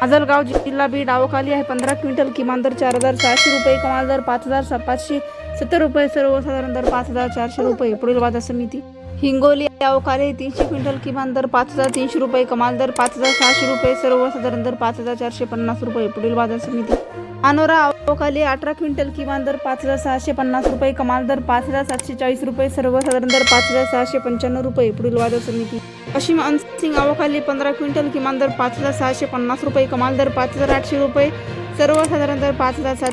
माजलगाव जिल्हा बी अवखाली आहे. पंधरा क्विंटल किमान दर चार हजार सहाशे रुपये कमाल दर पाच हजार पाचशे सत्तर रुपये सर्वसाधारण दर पाच हजार चारशे रुपये पुढील बाजार समिती. हिंगोली अवकाले तीनशे क्विंटल किमान दर पाच हजार तीनशे रुपये कमाल दर पाच हजार सहाशे रुपये सर्वसाधारण दर पाच हजार चारशे पन्नास रुपये पुढील बाजार समिती. अनोरा अवकाली अठरा क्विंटल किमान दर पाच हजार सहाशे पन्नास रुपये कमाल दर पाच हजार सातशे चाळीस रुपये सर्वसाधारण दर पाच हजार सहाशे पंच्याण्णव रुपये पुढील बाजार समिती. पश्चिम अनसिंग अवकाली पंधरा क्विंटल किमान दर पाच हजार सहाशे पन्नास रुपये कमाल दर पाच हजार आठशे रुपये सर्वसाधारण दर पाच हजार सातशे